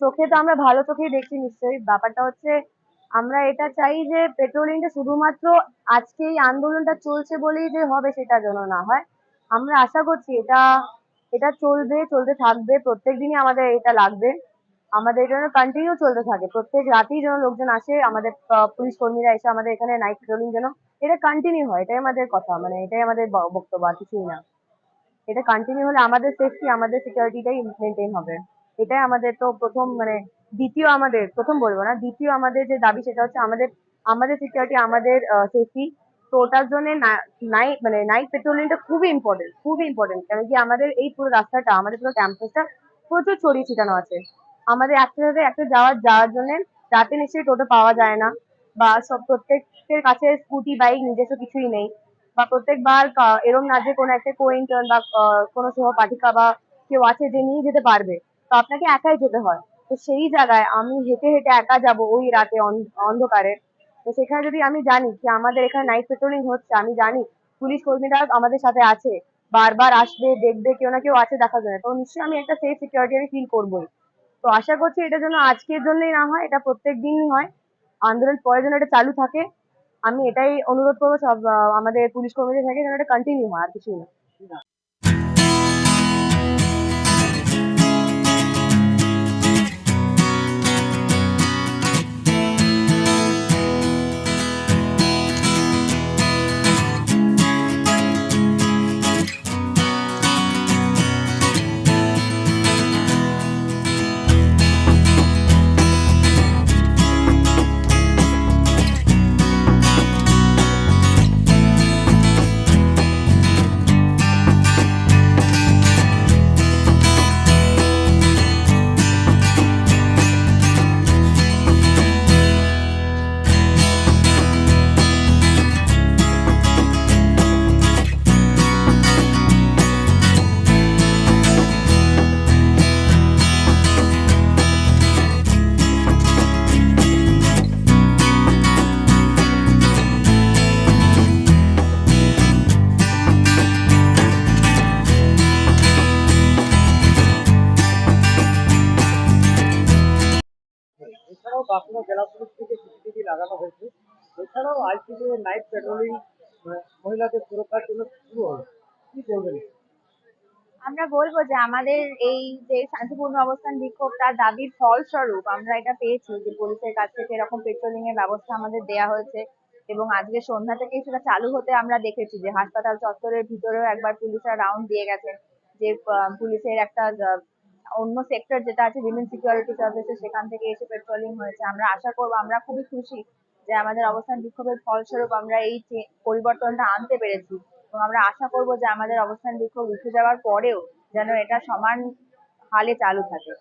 চোখে তো আমরা ভালো চোখেই দেখছি নিশ্চয়ই। ব্যাপারটা হচ্ছে, আমরা এটা চাই যে পেট্রোলিংটা শুধুমাত্র আজকে এই আন্দোলনটা চলছে বলেই যে হবে সেটা যেন না হয়। আমরা আশা করছি এটা এটা চলবে, চলতে থাকবে, প্রত্যেক দিনই আমাদের এটা লাগবে। আমাদের যেন কন্টিনিউ চলতে থাকে। প্রত্যেক রাতেই যেন লোকজন আসে, আমাদের পুলিশ কর্মীরা এসে আমাদের এখানে নাইট পেট্রোলিং যেন এটা কন্টিনিউ হয়। এটাই আমাদের কথা মানে এটাই আমাদের বক্তব্য আর কিছুই না। এটা কন্টিনিউ হলে আমাদের সেফটি আমাদের সিকিউরিটিটাই মেনটেন হবে। এটাই আমাদের তো প্রথম মানে দ্বিতীয় আমাদের, প্রথম বলব না, দ্বিতীয় আমাদের যে দাবি সেটা হচ্ছে আমাদের আমাদের সিকিউরিটি আমাদের সেফটি তো ওটার জন্য নাইট মানে নাইট পেট্রোলিংটা খুবই ইম্পর্টেন্ট খুবই ইম্পর্টেন্ট কারণ কি আমাদের এই পুরো রাস্তাটা, আমাদের পুরো ক্যাম্পাসটা প্রচুর ছড়িয়ে ছিটানো আছে। আমাদের একটা জায়গায় একটা যাওয়ার যাওয়ার জন্য রাতে নিশ্চয়ই টোটো পাওয়া যায় না, বা সব প্রত্যেকের কাছে স্কুটি বাইক নিজস্ব কিছুই নেই, বা প্রত্যেকবার এরম না যে কোনো একটা কো বা কোনো সহপাঠিকা বা কেউ আছে যে নিয়ে যেতে পারবে। তো আপনাকে একাই যেতে হয়। তো সেই জায়গায় আমি হেঁটে হেঁটে একা যাব ওই রাতে অন্ধকারে। তো সেখানে যদি আমি জানি যে আমাদের এখানে নাইট পেট্রোলিং হচ্ছে, আমি জানি পুলিশ কর্মীরা আমাদের সাথে আছে, বারবার আসবে, দেখবে, কেউ না কেউ আছে দেখার জন্য, তো নিশ্চয়ই আমি একটা সেফ সিকিউরিটি আমি ফিল করবোই। তো আশা করছি এটা যেন আজকের জন্যই না হয়, এটা প্রত্যেক দিনই হয়। আন্দোলন পরে যেন এটা চালু থাকে। আমি এটাই অনুরোধ করব সব আমাদের পুলিশ কর্মীদের থেকে যেন এটা কন্টিনিউ হয়, আর কিছুই না। জেলা পুলিশ থেকে সিসিটিভি লাগানো হয়েছে। এছাড়াও আইসিডি নাইট পেট্রোলিং মহিলাদের সুরক্ষার জন্য শুরু হলো। কি বলবেন? আমরা বলব যে আমাদের এই যে শান্তিপূর্ণ অবস্থান বিক্ষোভ তার দাবির ফলস্বরূপ আমরা এটা পেয়েছি যে পুলিশের কাছ থেকে এরকম পেট্রোলিং এর ব্যবস্থা আমাদের দেয়া হয়েছে এবং আজকে সন্ধ্যা থেকেই সেটা চালু হতে আমরা দেখেছি যে হাসপাতাল চত্বরের ভিতরেও একবার পুলিশরা রাউন্ড দিয়ে গেছেন যে পুলিশের একটা অন্য সেক্টর যেটা আছে উইমেন সিকিউরিটি সার্ভিসেস সেখান থেকে এসে পেট্রোলিং হয়েছে। আমরা আশা করব, আমরা খুবই খুশি যে আমাদের অবস্থান বিক্ষোভের ফলস্বরূপ আমরা এই পরিবর্তনটা আনতে পেরেছি। এবং আমরা আশা করব যে আমাদের অবস্থান বিক্ষোভ উঠে যাওয়ার পরেও যেন এটা সমান হালে চালু থাকে।